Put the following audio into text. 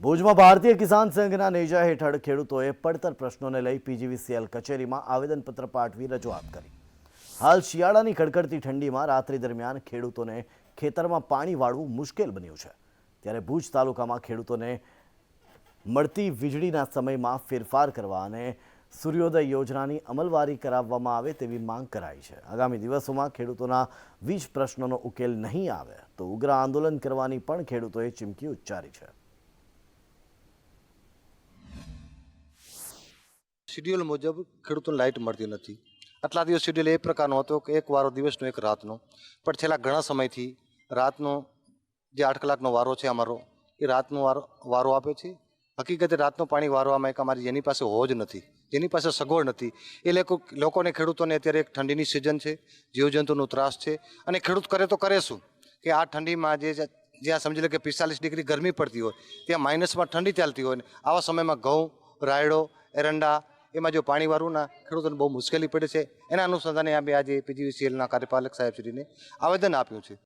ભુજમાં ભારતીય કિસાન સંઘના નેજા હેઠળ ખેડૂતોએ પડતર પ્રશ્નોને લઈ પીજીવીસીએલ કચેરીમાં આવેદનપત્ર પાઠવી રજૂઆત કરી. હાલ શિયાળાની કડકડતી ઠંડીમાં રાત્રિ દરમિયાન ખેડૂતોને ખેતરમાં પાણી વાળવું મુશ્કેલ બન્યું છે. ત્યારે ભુજ તાલુકામાં ખેડૂતોને મળતી વીજળીના સમયમાં ફેરફાર કરવા અને સૂર્યોદય યોજનાની અમલવારી કરાવવામાં આવે તેવી માંગ કરાઈ છે. આગામી દિવસોમાં ખેડૂતોના વીજ પ્રશ્નોનો ઉકેલ નહીં આવે તો ઉગ્ર આંદોલન કરવાની પણ ખેડૂતોએ ચીમકી ઉચ્ચારી છે. શિડ્યુલ મુજબ ખેડૂતોને લાઇટ મળતી નથી. આટલા દિવસ શિડ્યુલ એ પ્રકારનો હતો કે એક વારો દિવસનો, એક રાતનો. પણ છેલ્લા ઘણા સમયથી રાતનો જે આઠ કલાકનો વારો છે અમારો, એ રાતનો વારો વારો આપે છે. હકીકતે રાતનું પાણી વારવામાં એક અમારી જેની પાસે હોજ નથી, જેની પાસે સગવડ નથી. એ લોકો, લોકોને, ખેડૂતોને અત્યારે એક ઠંડીની સિઝન છે, જીવજંતુનો ત્રાસ છે. અને ખેડૂત કરે તો કરે શું? કે આ ઠંડીમાં જે જ્યાં સમજી લો કે પિસ્તાલીસ ડિગ્રી ગરમી પડતી હોય, ત્યાં માઇનસમાં ઠંડી ચાલતી હોય આવા સમયમાં ઘઉં, રાયડો, એરંડા એમાં જો પાણીવાળુંના ખેડૂતોને બહુ મુશ્કેલી પડે છે, એના અનુસંધાને અમે આજે પીજીવીસીએલના કાર્યપાલક સાહેબશ્રીને આવેદન આપ્યું છે.